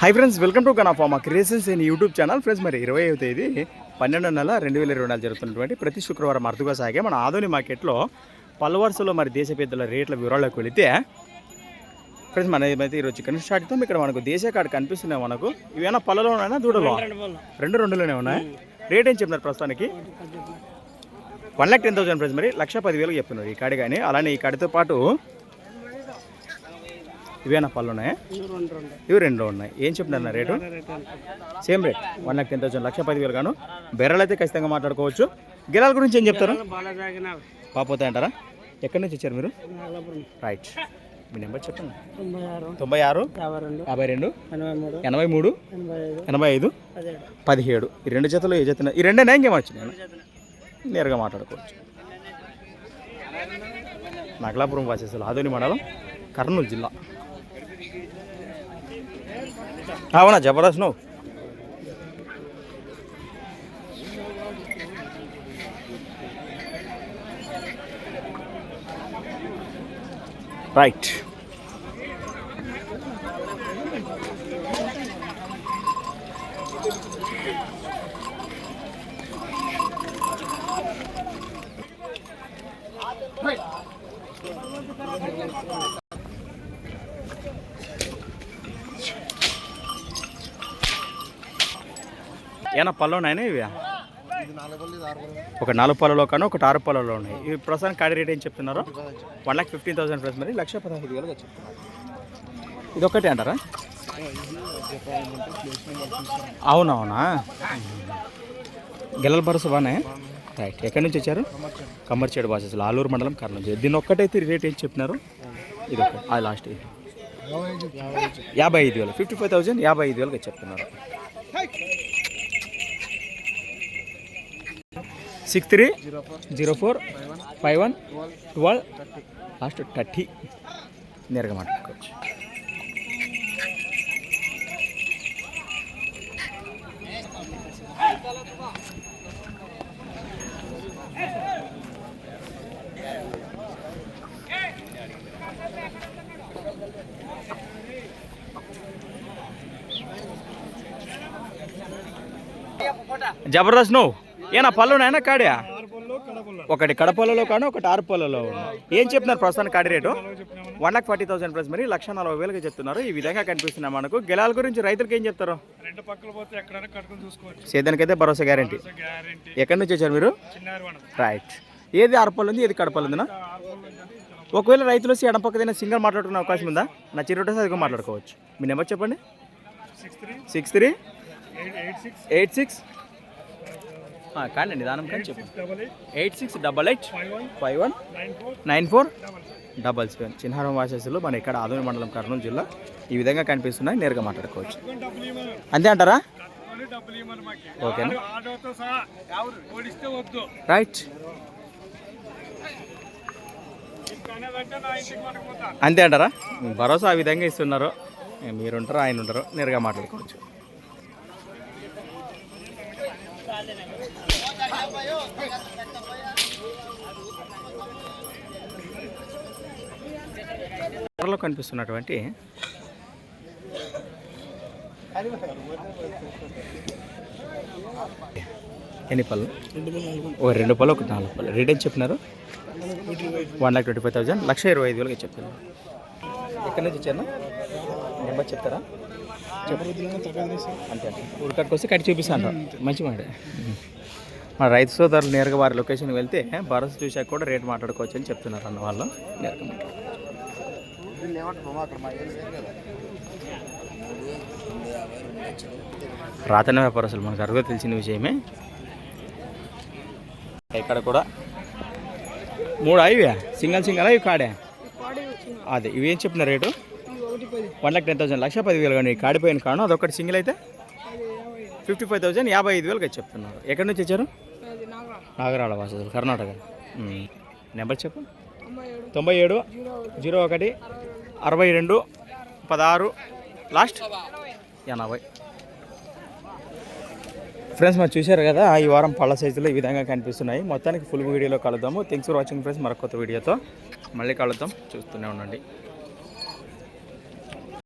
High friends welcome to గనాఫామా creations in YouTube channel friends మరి ఇరవై తేదీ పన్నెండు నెల రెండు వేల ఇరవై నాలుగు జరుగుతున్నటువంటి ప్రతి శుక్రవారం అరుదుగా సాగే మన ఆధుని మార్కెట్లో పలు మరి దేశ పెద్దల రేట్ల వివరాలకు వెళితే ఫ్రెండ్స్ మన ఏమైతే ఈరోజు చికెన్ స్టార్ట్ చేద్దాం ఇక్కడ మనకు దేశీయ కార్డు కనిపిస్తున్నాయి మనకు. ఇవేనా పళ్ళలో ఉన్నాయా? దూడలో? రెండు రెండులోనే ఉన్నాయి? రేట్ ఏం చెప్తున్నారు ప్రస్తుతానికి? One lakh ten thousand friends మరి లక్ష పదివేలకు చెప్తున్నారు ఈ కాడి కానీ. అలానే ఈ కాడితో పాటు ఇవేనా పళ్ళు ఉన్నాయా? ఇవి రెండు ఉన్నాయి. ఏం చెప్తున్నారు rate? Same rate. One lakh ten thousand లక్ష పదివేలు గాను. బెర్రలు అయితే ఖచ్చితంగా మాట్లాడుకోవచ్చు. గిరాల గురించి ఏం చెప్తారు? పాపోతాయి అంటారా ఎక్కడి నుంచి వచ్చారు మీరు? రైట్. మీ నెంబర్ చెప్పండి. తొంభై ఆరు. యాభై రెండు. రెండు ఎనభై మూడు. ఎనభై ఐదు. పదిహేడు. ఈ రెండు జతలు ఏ జత ఈ రెండేనా ఇంకేం వచ్చినాయి? నేరుగా మాట్లాడుకోవచ్చు. నగలాపురం వాసేసులు ఆదోని మండలం కర్నూలు జిల్లా. આવના જબરદસ્ત નો રાઈટ Thank you. ఏనా పళ్ళు ఉన్నాయని ఇవి? ఒక నాలుగు పళ్ళలో కానీ ఒకటి ఆరు పళ్ళలో ఉన్నాయి. ఇవి ప్రస్తుతానికి కాడి రేట్ ఏం చెప్తున్నారు? One lakh fifteen thousand plus మరి లక్ష పదహైదు వేలుగా చెప్తున్నారు. ఇది ఒకటే అంటారా? అవునవునా? గెలల భరోసా బాగానే రైట్ ఎక్కడి నుంచి వచ్చారు? కమ్మర్చేడు బాసెస్లో ఆలూరు మండలం కర్నూలు దీని ఒక్కటైతే రేట్ ఏం చెప్పినారు? ఇది ఒక అది లాస్ట్ ఇది. యాభై ఐదు వేలు ఫిఫ్టీ ఫైవ్ థౌసండ్ యాభై ఐదు వేలుగా చెప్తున్నారు. Six three zero four five one twelve last thirty నేరుగా మాట్లాడుకోవచ్చు జబర్దస్త్ నువ్వు ఏనా పళ్ళు నాయన కాడియా? ఒకటి కడపల్లలో కానీ ఒకటి ఆరుపల్లలో ఏం చెప్తున్నారు ప్రస్తుతానికి కాడి rate? One lakh forty thousand plus మరి లక్ష నలభై వేలకి చెప్తున్నారు. ఈ విధంగా కనిపిస్తున్నాయి మనకు. గెలాల గురించి రైతులకు ఏం చెప్తారు? సేదానికైతే భరోసా గ్యారంటీ. ఎక్కడి నుంచి వచ్చారు మీరు? రైట్. ఏది ఆరుపల్లి ఉంది ఏది కడపల్లి ఉందినా ఒకవేళ రైతులు వచ్చి ఎడపక్కదైనా సింగల్ మాట్లాడుకునే అవకాశం ఉందా? నా చిరుట సరిగ్గా మాట్లాడుకోవచ్చు. మీ నెంబర్ చెప్పండి. Six three. Eight six. కానీ నిదానం కానీ చెప్పండి double eight six double eight five one nine four double seven Chinnaram వాసేసులు మన ఇక్కడ ఆదోని మండలం కర్నూలు జిల్లా. ఈ విధంగా కనిపిస్తున్నాయి నేరుగా మాట్లాడుకోవచ్చు. ఇవ్వను అంతే అంటారా? మాకు. ఓకేనా? రైట్ అంతే అంటారా? భరోసా ఆ విధంగా ఇస్తున్నారు. మీరుంటారు ఆయన ఉంటారు నేరుగా మాట్లాడుకోవచ్చు. త్వరలో కనిపిస్తున్నటువంటి ఎన్ని పళ్ళు? ఓ రెండు పళ్ళు ఒకటి నాలుగు పళ్ళు. రేట్ ఏం చెప్పినారు? One lakh twenty five thousand. లక్ష ఇరవై ఐదు వేలకి చెప్తున్నారు ఎక్కడి నుంచి ఇచ్చారు? నెంబర్ చెప్తారా? అంతే. ఊరికట్టుకు వస్తే కట్టి చూపిస్తాను. మంచి మాట మన రైతు సోదరులు నేరుగా వారి లొకేషన్కి వెళ్తే భరోసా చూశాక కూడా రేట్ మాట్లాడుకోవచ్చు అని చెప్తున్నారు అన్న వాళ్ళు. నేరుగా. రాతన వ్యాపారస్తులు మనకు అరుగా తెలిసిన విషయమే. ఇక్కడ కూడా మూడు అయివే సింగల్ సింగల్ అవి కాడే? అదే ఇవి ఏం చెప్పిన rate? One lakh ten thousand లక్ష పదివేలు కానీ కాడిపోయిన కాను అదొకటి సింగిల్ అయితే ఫిఫ్టీ ఫైవ్ థౌసండ్ యాభై ఐదు వేలకి చెప్తున్నారు. ఎక్కడి నుంచి వచ్చారు? నాగరాళ వాసలు కర్ణాటక. నెంబర్ చెప్పు. తొంభై ఏడు. జీరో ఒకటి అరవై రెండు పదహారు లాస్ట్? ఎనభై. ఫ్రెండ్స్ మరి చూశారు కదా ఈ వారం పళ్ళ సైజులు ఈ విధంగా కనిపిస్తున్నాయి. మొత్తానికి ఫుల్ వీడియోలో కలుద్దాము. Thanks for watching friends. మరొక కొత్త వీడియోతో మళ్ళీ కలుద్దాం. చూస్తూనే ఉండండి.